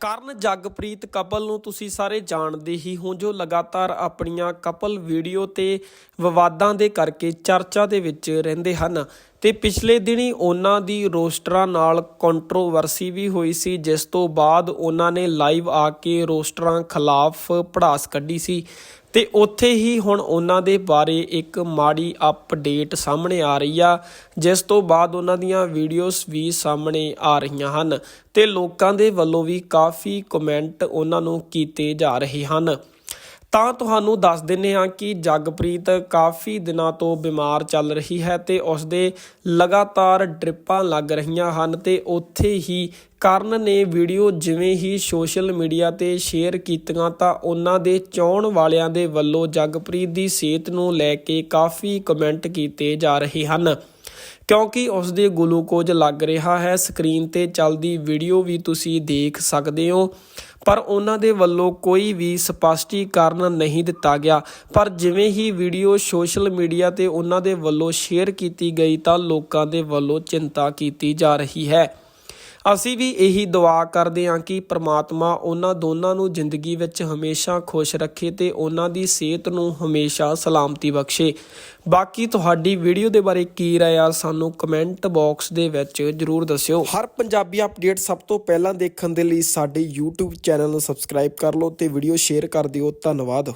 ਕਰਨ ਜਗਪ੍ਰੀਤ ਕਪਲ ਨੂੰ ਤੁਸੀਂ ਸਾਰੇ ਜਾਣਦੇ ਹੀ ਹੋ, ਜੋ ਲਗਾਤਾਰ ਆਪਣੀਆਂ ਕਪਲ ਵੀਡੀਓ ਤੇ ਵਿਵਾਦਾਂ ਦੇ ਕਰਕੇ ਚਰਚਾ ਦੇ ਵਿੱਚ ਰਹਿੰਦੇ ਹਨ। ਤੇ ਪਿਛਲੇ ਦਿਨੀ ਉਹਨਾਂ ਦੀ ਰੋਸਟਰਾਂ ਨਾਲ ਕੰਟਰੋਵਰਸੀ ਵੀ ਹੋਈ ਸੀ, ਜਿਸ ਤੋਂ ਬਾਅਦ ਉਹਨਾਂ ਨੇ ਲਾਈਵ ਆ ਕੇ ਰੋਸਟਰਾਂ ਖਿਲਾਫ ਪੜਾਸ ਕੱਢੀ ਸੀ। ਤੇ ਉੱਥੇ ਹੀ ਹੁਣ ਉਹਨਾਂ ਦੇ ਬਾਰੇ ਇੱਕ ਮਾੜੀ ਅਪਡੇਟ ਸਾਹਮਣੇ ਆ ਰਹੀ ਆ, ਜਿਸ ਤੋਂ ਬਾਅਦ ਉਹਨਾਂ ਦੀਆਂ ਵੀਡੀਓਜ਼ ਵੀ ਸਾਹਮਣੇ ਆ ਰਹੀਆਂ ਹਨ ਤੇ ਲੋਕਾਂ ਦੇ ਵੱਲੋਂ ਵੀ ਕਾਫੀ ਕਮੈਂਟ ਉਹਨਾਂ ਨੂੰ ਕੀਤੇ ਜਾ ਰਹੇ ਹਨ। ਤਾਂ ਤੁਹਾਨੂੰ ਦੱਸ ਦਿੰਨੇ ਹਾਂ ਕਿ ਜਗਪ੍ਰੀਤ ਕਾਫੀ ਦਿਨਾਂ ਤੋਂ ਬਿਮਾਰ ਚੱਲ ਰਹੀ ਹੈ ਤੇ ਉਸ ਦੇ ਲਗਾਤਾਰ ਡ੍ਰਿਪਾਂ ਲੱਗ ਰਹੀਆਂ ਹਨ ਤੇ ਉੱਥੇ ਹੀ ਕਰਨ ਨੇ ਵੀਡੀਓ ਜਿਵੇਂ ਹੀ ਸੋਸ਼ਲ ਮੀਡੀਆ ਤੇ ਸ਼ੇਅਰ ਕੀਤੀਆਂ ਤਾਂ ਉਹਨਾਂ ਦੇ ਚਾਹਣ ਵਾਲਿਆਂ ਦੇ ਵੱਲੋਂ ਜਗਪ੍ਰੀਤ ਦੀ ਸਿਹਤ ਨੂੰ ਲੈ ਕੇ ਕਾਫੀ ਕਮੈਂਟ ਕੀਤੇ ਜਾ ਰਹੇ ਹਨ। ਕਿਉਂਕਿ ਉਸ ਦੇ ਗਲੂਕੋਜ਼ ਲੱਗ ਰਿਹਾ ਹੈ। ਸਕਰੀਨ ਤੇ ਚੱਲਦੀ ਵੀਡੀਓ ਵੀ ਤੁਸੀਂ ਦੇਖ ਸਕਦੇ ਹੋ। ਪਰ ਉਹਨਾਂ ਦੇ ਵੱਲੋਂ ਕੋਈ ਵੀ ਸਪਸ਼ਟੀਕਰਨ ਨਹੀਂ ਦਿੱਤਾ ਗਿਆ। ਪਰ ਜਿਵੇਂ ਹੀ ਵੀਡੀਓ ਸੋਸ਼ਲ ਮੀਡੀਆ ਤੇ ਉਹਨਾਂ ਦੇ ਵੱਲੋਂ ਸ਼ੇਅਰ ਕੀਤੀ ਗਈ ਤਾਂ ਲੋਕਾਂ ਦੇ ਵੱਲੋਂ ਚਿੰਤਾ ਕੀਤੀ ਜਾ ਰਹੀ ਹੈ। ਅਸੀਂ ਵੀ ਇਹੀ ਦੁਆ ਕਰਦੇ ਹਾਂ ਕਿ ਪ੍ਰਮਾਤਮਾ ਉਹਨਾਂ ਦੋਨਾਂ ਨੂੰ ਜ਼ਿੰਦਗੀ ਵਿੱਚ ਹਮੇਸ਼ਾ ਖੁਸ਼ ਰੱਖੇ ਤੇ ਉਹਨਾਂ ਦੀ ਸਿਹਤ ਨੂੰ ਹਮੇਸ਼ਾ ਸਲਾਮਤੀ ਬਖਸ਼ੇ। ਬਾਕੀ ਤੁਹਾਡੀ ਵੀਡੀਓ ਦੇ ਬਾਰੇ ਕੀ ਰਾਏ ਆ, ਸਾਨੂੰ ਕਮੈਂਟ ਬਾਕਸ ਦੇ ਵਿੱਚ ਜਰੂਰ ਦੱਸਿਓ। ਹਰ ਪੰਜਾਬੀ ਅਪਡੇਟ ਸਭ ਤੋਂ ਪਹਿਲਾਂ ਦੇਖਣ ਦੇ ਲਈ ਸਾਡੇ YouTube ਚੈਨਲ ਨੂੰ ਸਬਸਕ੍ਰਾਈਬ ਕਰ ਲਓ ਤੇ ਵੀਡੀਓ ਸ਼ੇਅਰ ਕਰ ਦਿਓ। ਧੰਨਵਾਦ।